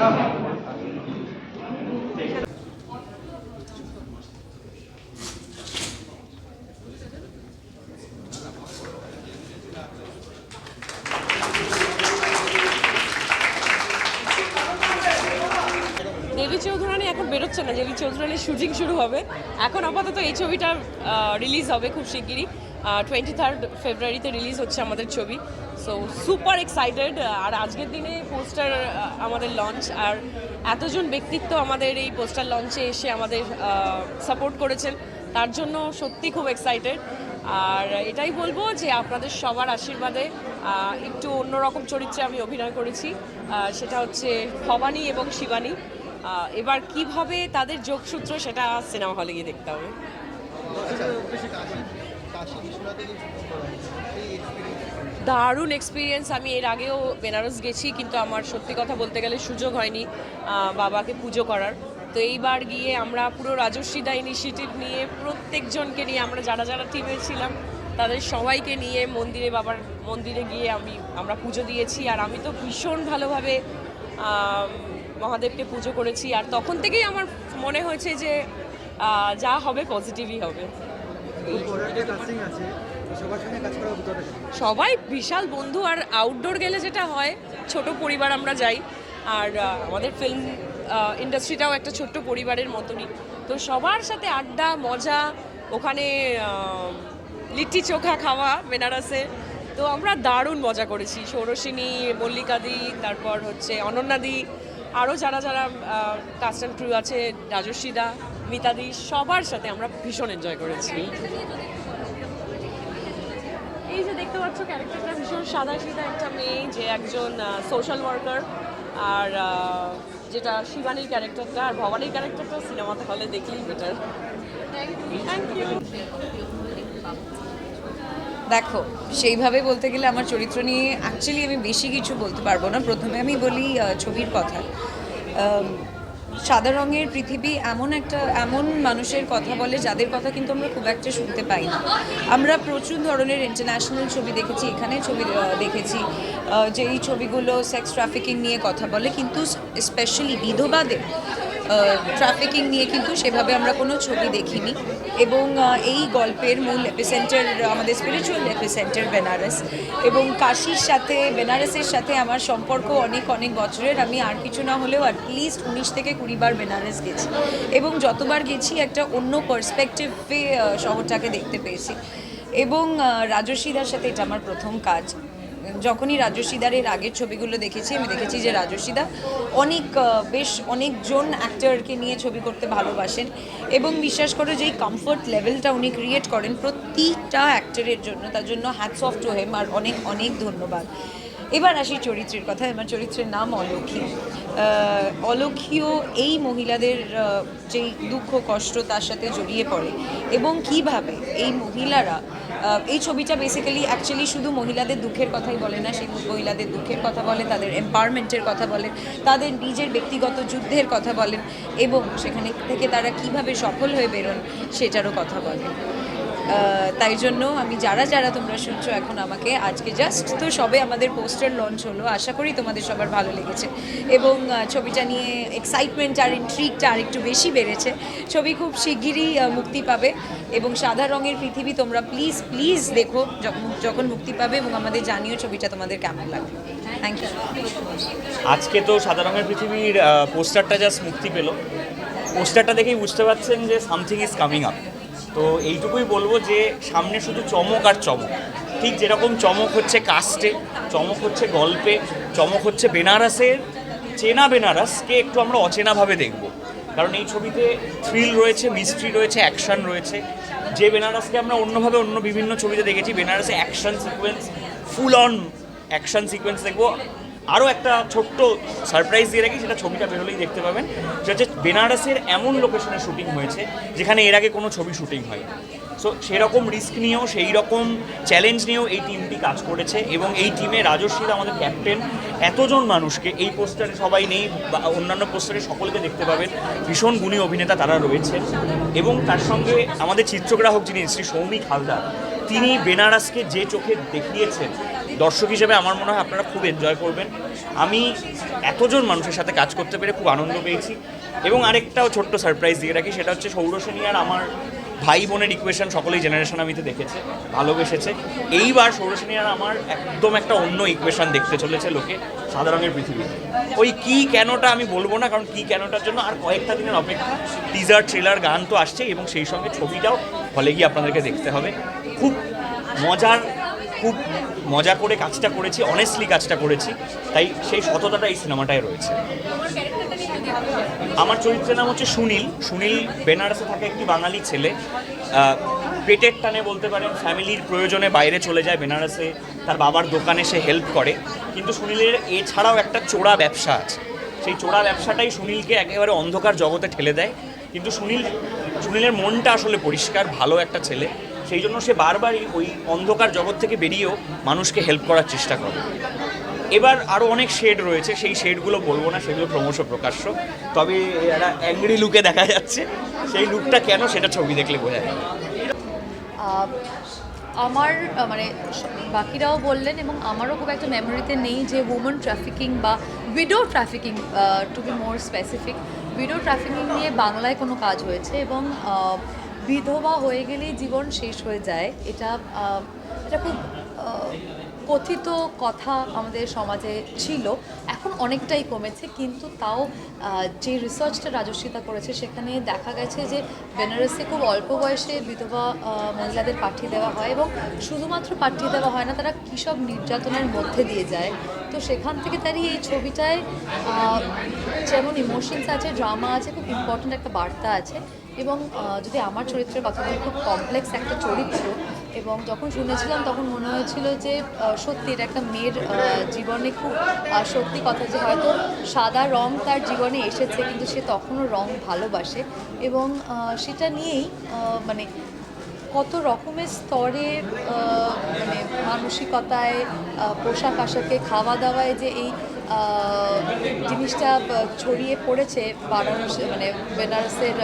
Thank you. না দেবী চৌধুরানীর shooting শুরু হবে। এখন আপাতত এই ছবিটা রিলিজ হবে খুব শিগগিরই। টোয়েন্টি থার্ড ফেব্রুয়ারিতে রিলিজ হচ্ছে আমাদের ছবি। সো সুপার এক্সাইটেড আর আজকের দিনে পোস্টার আমাদের লঞ্চ আর এতজন ব্যক্তিত্ব আমাদের এই পোস্টার লঞ্চে এসে আমাদের সাপোর্ট করেছেন। তার জন্য সত্যি খুব এক্সাইটেড আর এটাই বলব যে আপনাদের সবার আশীর্বাদে একটু অন্যরকম চরিত্রে আমি অভিনয় করেছি। সেটা হচ্ছে ভবানী এবং শিবানী। এবার কীভাবে তাদের যোগসূত্র সেটা সিনেমা হলে গিয়ে দেখতে হবে। দারুণ এক্সপিরিয়েন্স আমি এর আগেও বেনারস গেছি, কিন্তু আমার সত্যি কথা বলতে গেলে সুযোগ হয়নি বাবাকে পুজো করার। তো এইবার গিয়ে আমরা পুরো রাজস্বীদা ইনিশিয়েটিভ নিয়ে প্রত্যেকজনকে নিয়ে, আমরা যারা যারা টিমে ছিলাম, তাদের সবাইকে নিয়ে মন্দিরে বাবার, মন্দিরে গিয়ে আমি, আমরা পুজো দিয়েছি। আর আমি তো ভীষণ ভালোভাবে মহাদেবকে পুজো করেছি আর তখন থেকেই আমার মনে হয়েছে যে যা হবে পজিটিভই হবে। সবাই বিশাল বন্ধু আর আউটডোর গেলে যেটা হয় ছোট পরিবার আমরা যাই আর আমাদের ফিল্ম ইন্ডাস্ট্রিটাও একটা ছোট্ট পরিবারের মতনই। তো সবার সাথে আড্ডা মজা ওখানে লিট্টি চোখা খাওয়া বেনারসে তো আমরা দারুণ মজা করেছি। ষোড়শিনী মল্লিকাদি তারপর হচ্ছে অনন্যাদি আরও যারা যারা কাস্ট অ্যান্ড ক্রু আছে রাজস্বীদা মিতাদি সবার সাথে আমরা ভীষণ এনজয় করেছি। এই যে দেখতে পাচ্ছ ক্যারেক্টারটা ভীষণ সাদা সিধা একটা মেয়ে যে একজন সোশ্যাল ওয়ার্কার আর যেটা শিবানীর ক্যারেক্টারটা আর ভবানীর ক্যারেক্টারটা সিনেমাতে হলে দেখলেই বেটার থ্যাংক ইউ দেখো, সেইভাবে বলতে গেলে আমার চরিত্র নিয়ে অ্যাকচুয়ালি আমি বেশি কিছু বলতে পারব না। প্রথমে আমি বলি ছবির কথা। সাদা রঙের পৃথিবী এমন একটা, এমন মানুষের কথা বলে যাদের কথা কিন্তু আমরা খুব একটা শুনতে পাই না। আমরা প্রচুর ধরনের ইন্টারন্যাশনাল ছবি দেখেছি, এখানে ছবি দেখেছি যে এই ছবিগুলো সেক্স ট্রাফিকিং নিয়ে কথা বলে, কিন্তু স্পেশালি বিধবাদের ট্রাফিকিং নিয়ে কিন্তু সেভাবে আমরা কোনো ছবি দেখিনি। এবং এই গল্পের মূল এপিসেন্টার আমাদের স্পিরিচুয়াল এপিসেন্টার বেনারস। এবং কাশির সাথে, বেনারসের সাথে আমার সম্পর্ক অনেক অনেক বছরের। আমি আর কিছু না হলেও অ্যাটলিস্ট উনিশ থেকে কুড়িবার বেনারস গেছি। এবং যতবার গেছি, একটা অন্য পার্সপেক্টিভে শহরটাকে দেখতে পেয়েছি। এবং রাজস্বীদার সাথে এটা আমার প্রথম কাজ। যখনই রাজস্বীদার এর আগের ছবিগুলো দেখেছি, আমি দেখেছি যে রাজস্বীদা অনেক বেশ অনেকজন অ্যাক্টরকে নিয়ে ছবি করতে ভালোবাসেন এবং বিশ্বাস করো যে এই কমফোর্ট লেভেলটা উনি ক্রিয়েট করেন প্রতিটা অ্যাক্টরের জন্য, তার জন্য হ্যাটস অফ টু হেম আর অনেক অনেক ধন্যবাদ। এবার আসি চরিত্রের কথা আমার চরিত্রের নাম অলক্ষী। অলক্ষীও এই মহিলাদের যেই দুঃখ, কষ্ট তার সাথে জড়িয়ে পড়ে এবং কীভাবে এই মহিলারা এই ছবিটা বেসিক্যালি অ্যাকচুয়ালি শুধু মহিলাদের দুঃখের কথাই বলে না সেই মহিলাদের দুঃখের কথা বলে তাদের এম্পাওয়ারমেন্টের কথা বলে তাদের নিজের ব্যক্তিগত যুদ্ধের কথা বলেন এবং সেখানে থেকে তারা কীভাবে সফল হয়ে বেরোন সেটারও কথা আহ, তাই জন্য আমি যারা যারা তোমরা শুনছো এখন আমাকে, আজকে জাস্ট তো সবে আমাদের পোস্টার লঞ্চ হলো, আশা করি তোমাদের সবার ভালো লেগেছে। এবং ছবিটা নিয়ে এক্সাইটমেন্ট আর ইন্ট্রিকটা আর একটু বেশি বেড়েছে। ছবি খুব শিগগিরই মুক্তি পাবে। এবং সাদা রঙের পৃথিবী তোমরা প্লিজ প্লিজ দেখো যখন মুক্তি পাবে এবং আমাদের জানিও ছবিটা তোমাদের কেমন লাগবে। থ্যাংক ইউ আজকে তো সাদা রঙের পৃথিবীর পোস্টারটা জাস্ট মুক্তি পেল। পোস্টারটা দেখেই বুঝতে পারছেন যে সামথিং ইজ কামিং আপ তো এইটুকুই বলব যে সামনে শুধু চমক আর চমক। ঠিক যেরকম চমক হচ্ছে কাস্টে চমক হচ্ছে গল্পে, চমক হচ্ছে বেনারসের, চেনা বেনারসকে একটু আমরা অচেনাভাবে দেখব। কারণ এই ছবিতে থ্রিল রয়েছে মিস্ট্রি রয়েছে অ্যাকশন রয়েছে। যে বেনারসকে আমরা অন্যভাবে অন্য বিভিন্ন ছবিতে দেখেছি, বেনারসে action sequence full on action sequence দেখব। আরও একটা ছোট্ট সারপ্রাইজ দিয়ে রাখি, সেটা ছবিটা বেরোলেই দেখতে পাবেন। সেটা হচ্ছে বেনারসের এমন লোকেশনে শুটিং হয়েছে, যেখানে এর আগে কোনো ছবি শুটিং হয় সো সেরকম রিস্ক নিয়েও সেই রকম চ্যালেঞ্জ নিয়েও এই টিমটি কাজ করেছে এবং এই টিমে রাজস্বীর আমাদের ক্যাপ্টেন এতজন মানুষকে, এই পোস্টারে সবাই নেই, বা অন্যান্য পোস্টারে সকলকে দেখতে পাবেন। ভীষণ গুণী অভিনেতা তারা রয়েছে। এবং তার সঙ্গে আমাদের চিত্রগ্রাহক যিনি শ্রী সৌমিক হালদার, তিনি বেনারসকে যে চোখে দেখিয়েছেন দর্শক হিসেবে আমার মনে হয় আপনারা খুব এনজয় করবেন। আমি এতজন মানুষের সাথে কাজ করতে পেরে খুব আনন্দ পেয়েছি। এবং আরেকটাও ছোট্ট সারপ্রাইজ দিয়ে রাখি, সেটা হচ্ছে সৌরসেনী আর আমার ভাই বোনের ইকুয়েশন সকলেই জেনারেশন আমিতে দেখেছে, ভালোবেসেছে। এইবার সৌরসেনী আর আমার একদম একটা অন্য ইকুয়েশন দেখতে চলেছে লোকে, সাদা রঙের পৃথিবীতে ওই কি কেনটা আমি বলব না, কারণ কি কেনটার জন্য আর কয়েকটা দিনের অপেক্ষা। টিজার ট্রেলার গান তো আসছে এবং সেই সঙ্গে ছবিটাও হলে গিয়ে আপনাদেরকে দেখতে হবে। খুব মজার খুব মজা করে কাজটা করেছি অনেস্টলি কাজটা করেছি। তাই সেই সততাটা এই সিনেমাটায় রয়েছে। আমার চরিত্রের নাম হচ্ছে সুনীল। সুনীল বেনারসে থাকে একটি বাঙালি ছেলে। পেটের টানে বলতে পারেন, ফ্যামিলির প্রয়োজনে বাইরে চলে যায় বেনারসে। তার বাবার দোকানে সে হেল্প করে। কিন্তু সুনীলের এছাড়াও একটা চোরা ব্যবসা আছে। সেই চোরা ব্যবসাটাই সুনীলকে একেবারে অন্ধকার জগতে ঠেলে দেয়। কিন্তু সুনীল, সুনীলের মনটা আসলে পরিষ্কার, ভালো একটা ছেলে। সেই জন্য সে বারবারই ওই অন্ধকার জগৎ থেকে বেরিয়েও মানুষকে হেল্প করার চেষ্টা করে। এবার আরও অনেক শেড রয়েছে, সেই শেডগুলো বলব না, সেগুলো ক্রমশ প্রকাশ্য। তবে একটা অ্যাংরি লুকে দেখা যাচ্ছে। সেই লুকটা কেন সেটা ছবি দেখলে বোঝা যায়। আমার মানে বাকিরাও বললেন এবং আমারও খুব একটা মেমোরিতে নেই যে উমেন ট্রাফিকিং বা widow trafficking to be more specific widow trafficking নিয়ে বাংলায় কোনো কাজ হয়েছে এবং বিধবা হয়ে গেলেই জীবন শেষ হয়ে যায়। এটা এটা খুব কথিত কথা আমাদের সমাজে ছিল। এখন অনেকটাই কমেছে, কিন্তু তাও যে রিসার্চটা রাজস্বিতা করেছে, সেখানে দেখা গেছে যে বেনারসে খুব অল্প বয়সে বিধবা মহিলাদের পাঠিয়ে দেওয়া হয় এবং শুধুমাত্র পাঠিয়ে দেওয়া হয় না, তারা কী সব নির্যাতনের মধ্যে দিয়ে যায়। তো সেখান থেকে তারই এই ছবিটায় যেমন ইমোশনস আছে ড্রামা আছে, খুব ইম্পর্ট্যান্ট একটা বার্তা আছে। এবং যদি আমার চরিত্রের কথা বলি, খুব কমপ্লেক্স একটা চরিত্র। এবং যখন শুনেছিলাম, তখন মনে হয়েছিল যে সত্যি এটা একটা মেয়ের জীবনে খুব সত্যি কথা যে হয়তো সাদা রং তার জীবনে এসেছে, কিন্তু সে তখনও রং ভালোবাসে। এবং সেটা নিয়েই মানে কত রকমের স্তরে মানে মানসিকতায় পোশাক আশাকে খাওয়া দাওয়ায় যে এই জিনিসটা ছড়িয়ে পড়েছে, বারাণসী মানে বেনারসের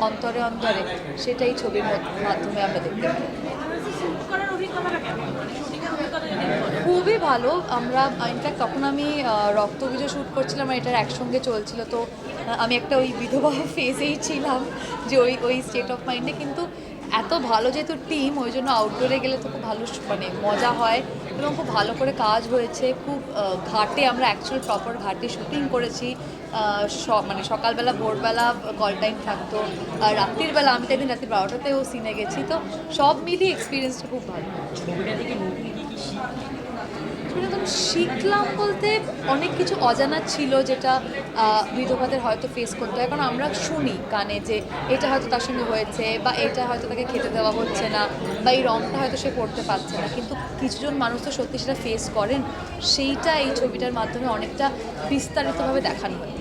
অন্তরে অন্তরে সেটাই ছবির মাধ্যমে আমরা দেখতে পাই। খুবই ভালো। আমরা ইনফ্যাক্ট তখন আমি রক্ত রক্তবীজও শ্যুট করছিলাম আর এটার একসঙ্গে চলছিল। তো আমি একটা ওই বিধবা ফেজেই ছিলাম যে ওই ওই স্টেট অফ মাইন্ডে কিন্তু এত ভালো যেহেতু টিম ওই জন্য আউটডোরে গেলে তো খুব ভালো মানে মজা হয়। এবং খুব ভালো করে কাজ হয়েছে। খুব ঘাটে আমরা অ্যাকচুয়াল প্রপার ঘাটে শুটিং করেছি। মানে সকালবেলা, ভোরবেলা কল টাইম থাকতো। আর রাত্রির বেলা আমি তো একদিন রাত্রি বারোটাতেও সিনে গেছি। তো সব মিলিয়ে এক্সপিরিয়েন্সটা খুব ভালো। এরকম শিখলাম বলতে অনেক কিছু অজানা ছিল যেটা বিধবাদের হয়তো ফেস করতে। হয় কারণ আমরা শুনি কানে যে এটা হয়তো তার সঙ্গে হয়েছে বা এটা হয়তো তাকে খেতে দেওয়া হচ্ছে না বা এই রঙটা হয়তো সে পড়তে পারছে না। কিন্তু কিছুজন মানুষ তো সত্যি সেটা ফেস করেন, সেইটা এই ছবিটার মাধ্যমে অনেকটা বিস্তারিতভাবে দেখানো হয়েছে